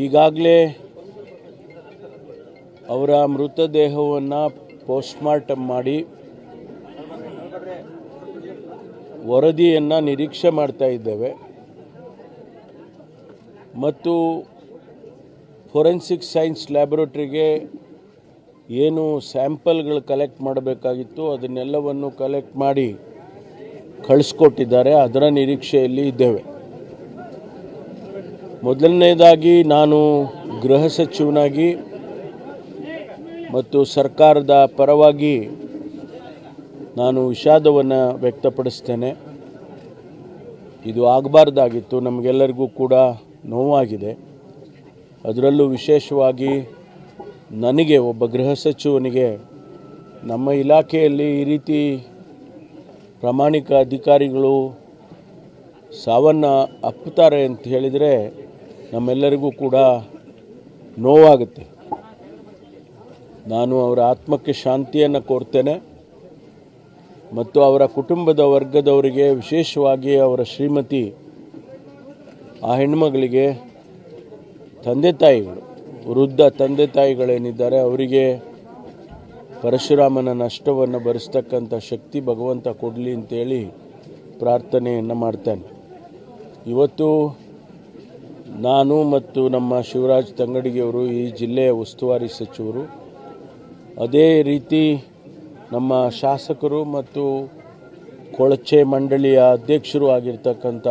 ಈಗಾಗಲೇ ಅವರ ಮೃತದೇಹವನ್ನು ಪೋಸ್ಟ್ಮಾರ್ಟಮ್ ಮಾಡಿ ವರದಿಯನ್ನು ನಿರೀಕ್ಷೆ ಮಾಡ್ತಾ ಇದ್ದೇವೆ. ಮತ್ತು ಫೊರೆನ್ಸಿಕ್ ಸೈನ್ಸ್ ಲ್ಯಾಬೊರೇಟ್ರಿಗೆ ಏನು ಸ್ಯಾಂಪಲ್ಗಳು ಕಲೆಕ್ಟ್ ಮಾಡಬೇಕಾಗಿತ್ತು ಅದನ್ನೆಲ್ಲವನ್ನು ಕಲೆಕ್ಟ್ ಮಾಡಿ ಕಳಿಸ್ಕೊಟ್ಟಿದ್ದಾರೆ. ಅದರ ನಿರೀಕ್ಷೆಯಲ್ಲಿ ಇದ್ದೇವೆ. ಮೊದಲನೇದಾಗಿ ನಾನು ಗೃಹ ಸಚಿವನಾಗಿ ಮತ್ತು ಸರ್ಕಾರದ ಪರವಾಗಿ ನಾನು ವಿಷಾದವನ್ನು ವ್ಯಕ್ತಪಡಿಸ್ತೇನೆ. ಇದು ಆಗಬಾರ್ದಾಗಿತ್ತು, ನಮಗೆಲ್ಲರಿಗೂ ಕೂಡ ನೋವಾಗಿದೆ. ಅದರಲ್ಲೂ ವಿಶೇಷವಾಗಿ ನನಗೆ ಒಬ್ಬ ಗೃಹ ಸಚಿವನಿಗೆ ನಮ್ಮ ಇಲಾಖೆಯಲ್ಲಿ ಈ ರೀತಿ ಪ್ರಾಮಾಣಿಕ ಅಧಿಕಾರಿಗಳು ಸಾವನ್ನು ಅಪ್ಪುತ್ತಾರೆ ಅಂತ ಹೇಳಿದರೆ ನಮ್ಮೆಲ್ಲರಿಗೂ ಕೂಡ ನೋವಾಗುತ್ತೆ. ನಾನು ಅವರ ಆತ್ಮಕ್ಕೆ ಶಾಂತಿಯನ್ನು ಕೋರ್ತೇನೆ ಮತ್ತು ಅವರ ಕುಟುಂಬದ ವರ್ಗದವರಿಗೆ, ವಿಶೇಷವಾಗಿ ಅವರ ಶ್ರೀಮತಿ, ಆ ಹೆಣ್ಮಗಳಿಗೆ, ತಂದೆ ತಾಯಿಗಳು, ವೃದ್ಧ ತಂದೆ ತಾಯಿಗಳೇನಿದ್ದಾರೆ, ಅವರಿಗೆ ಪರಶುರಾಮನ ನಷ್ಟವನ್ನು ಭರಿಸ್ತಕ್ಕಂಥ ಶಕ್ತಿ ಭಗವಂತ ಕೊಡಲಿ ಅಂತೇಳಿ ಪ್ರಾರ್ಥನೆಯನ್ನು ಮಾಡ್ತೇನೆ. ಇವತ್ತು ನಾನು ಮತ್ತು ನಮ್ಮ ಶಿವರಾಜ್ ತಂಗಡಿಗೆಯವರು ಈ ಜಿಲ್ಲೆಯ ಉಸ್ತುವಾರಿ ಸಚಿವರು. ಅದೇ ರೀತಿ ನಮ್ಮ ಶಾಸಕರು ಮತ್ತು ಕೊಳಚೆ ಮಂಡಳಿಯ ಅಧ್ಯಕ್ಷರು ಆಗಿರ್ತಕ್ಕಂಥ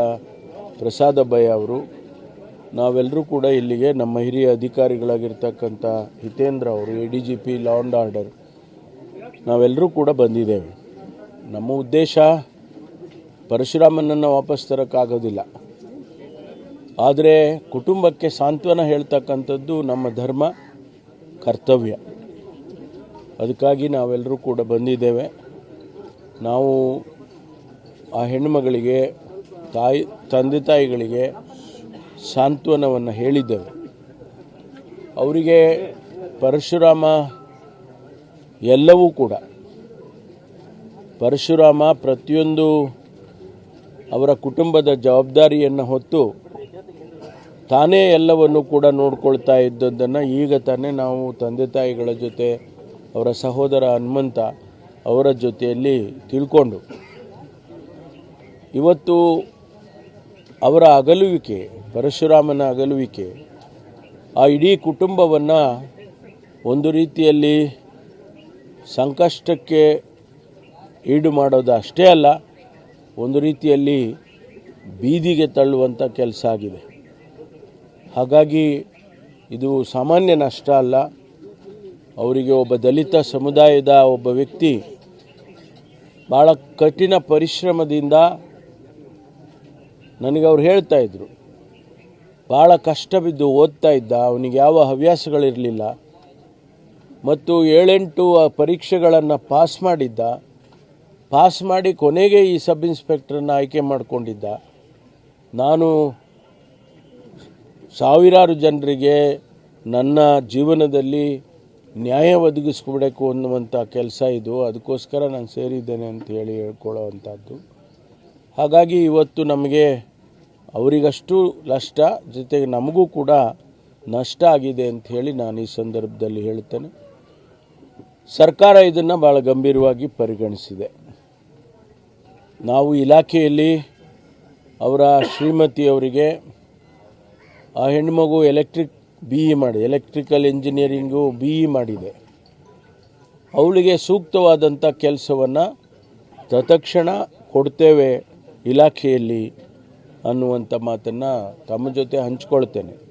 ಪ್ರಸಾದ ಭಯ ಅವರು, ನಾವೆಲ್ಲರೂ ಕೂಡ ಇಲ್ಲಿಗೆ ನಮ್ಮ ಹಿರಿಯ ಅಧಿಕಾರಿಗಳಾಗಿರ್ತಕ್ಕಂಥ ಹಿತೇಂದ್ರ ಅವರು, A D G P law and order ನಾವೆಲ್ಲರೂ ಕೂಡ ಬಂದಿದ್ದೇವೆ. ನಮ್ಮ ಉದ್ದೇಶ ಪರಶುರಾಮನನ್ನು ವಾಪಸ್ ತರೋಕ್ಕಾಗೋದಿಲ್ಲ. ಆದರೆ ಕುಟುಂಬಕ್ಕೆ ಸಾಂತ್ವನ ಹೇಳ್ತಕ್ಕಂಥದ್ದು ನಮ್ಮ ಧರ್ಮ, ಕರ್ತವ್ಯ. ಅದಕ್ಕಾಗಿ ನಾವೆಲ್ಲರೂ ಕೂಡ ಬಂದಿದ್ದೇವೆ. ನಾವು ಆ ಹೆಣ್ಣುಮಗಳಿಗೆ, ತಾಯಿ, ತಂದೆ ತಾಯಿಗಳಿಗೆ ಸಾಂತ್ವನವನ್ನು ಹೇಳಿದ್ದೇವೆ. ಅವರಿಗೆ ಪರಶುರಾಮ ಎಲ್ಲವೂ ಕೂಡ, ಪರಶುರಾಮ ಪ್ರತಿಯೊಂದು ಅವರ ಕುಟುಂಬದ ಜವಾಬ್ದಾರಿಯನ್ನು ಹೊತ್ತು ತಾನೇ ಎಲ್ಲವನ್ನು ಕೂಡ ನೋಡ್ಕೊಳ್ತಾ ಇದ್ದದ್ದನ್ನು ಈಗ ತಾನೇ ನಾವು ತಂದೆ ತಾಯಿಗಳ ಜೊತೆ, ಅವರ ಸಹೋದರ ಹನುಮಂತ ಅವರ ಜೊತೆಯಲ್ಲಿ ತಿಳ್ಕೊಂಡು, ಇವತ್ತು ಅವರ ಅಗಲುವಿಕೆ, ಪರಶುರಾಮನ ಅಗಲುವಿಕೆ, ಆ ಇಡೀ ಕುಟುಂಬವನ್ನು ಒಂದು ರೀತಿಯಲ್ಲಿ ಸಂಕಷ್ಟಕ್ಕೆ ಈಡು ಮಾಡೋದು ಅಷ್ಟೇ ಅಲ್ಲ, ಒಂದು ರೀತಿಯಲ್ಲಿ ಬೀದಿಗೆ ತಳ್ಳುವಂಥ ಕೆಲಸ ಆಗಿದೆ. ಹಾಗಾಗಿ ಇದು ಸಾಮಾನ್ಯ ನಷ್ಟ ಅಲ್ಲ. ಅವರಿಗೆ ಒಬ್ಬ ದಲಿತ ಸಮುದಾಯದ ಒಬ್ಬ ವ್ಯಕ್ತಿ ಭಾಳ ಕಠಿಣ ಪರಿಶ್ರಮದಿಂದ ನನಗೆ ಅವ್ರು ಹೇಳ್ತಾ ಇದ್ರು. ಭಾಳ ಕಷ್ಟ ಬಿದ್ದು ಓದ್ತಾ ಇದ್ದ, ಅವನಿಗೆ ಯಾವ ಹವ್ಯಾಸಗಳಿರಲಿಲ್ಲ. ಮತ್ತು ಏಳೆಂಟು ಪರೀಕ್ಷೆಗಳನ್ನು ಪಾಸ್ ಮಾಡಿದ್ದ, ಪಾಸ್ ಮಾಡಿ ಕೊನೆಗೆ ಈ ಸಬ್ ಇನ್ಸ್ಪೆಕ್ಟ್ರನ್ನ ಆಯ್ಕೆ ಮಾಡಿಕೊಂಡಿದ್ದ. ನಾನು ಸಾವಿರಾರು ಜನರಿಗೆ ನನ್ನ ಜೀವನದಲ್ಲಿ ನ್ಯಾಯ ಒದಗಿಸ್ಕೊಬೇಕು ಅನ್ನುವಂಥ ಕೆಲಸ ಇದು. ಅದಕ್ಕೋಸ್ಕರ ನಾನು ಸೇರಿದ್ದೇನೆ ಅಂತ ಹೇಳಿ ಹೇಳ್ಕೊಳ್ಳೋವಂಥದ್ದು ಹಾಗಾಗಿ ಇವತ್ತು ನಮಗೆ ಅವರಿಗಷ್ಟು ನಷ್ಟ, ಜೊತೆಗೆ ನಮಗೂ ಕೂಡ ನಷ್ಟ ಆಗಿದೆ ಅಂತ ಹೇಳಿ ನಾನು ಈ ಸಂದರ್ಭದಲ್ಲಿ ಹೇಳ್ತೇನೆ. ಸರ್ಕಾರ ಇದನ್ನು ಭಾಳ ಗಂಭೀರವಾಗಿ ಪರಿಗಣಿಸಿದೆ. ನಾವು ಇಲಾಖೆಯಲ್ಲಿ ಅವರ ಶ್ರೀಮತಿಯವರಿಗೆ ಆ ಹೆಣ್ಮಗು ಎಲೆಕ್ಟ್ರಿಕ್ ಬಿ ಇ ಮಾಡಿ ಎಲೆಕ್ಟ್ರಿಕಲ್ ಇಂಜಿನಿಯರಿಂಗು ಬಿ ಇ ಮಾಡಿದೆ. ಅವಳಿಗೆ ಸೂಕ್ತವಾದಂಥ ಕೆಲಸವನ್ನು ತತ್ಕ್ಷಣ ಕೊಡ್ತೇವೆ ಇಲಾಖೆಯಲ್ಲಿ ಅನ್ನುವಂಥ ಮಾತನ್ನು ತಮ್ಮ ಜೊತೆ ಹಂಚ್ಕೊಳ್ತೇನೆ.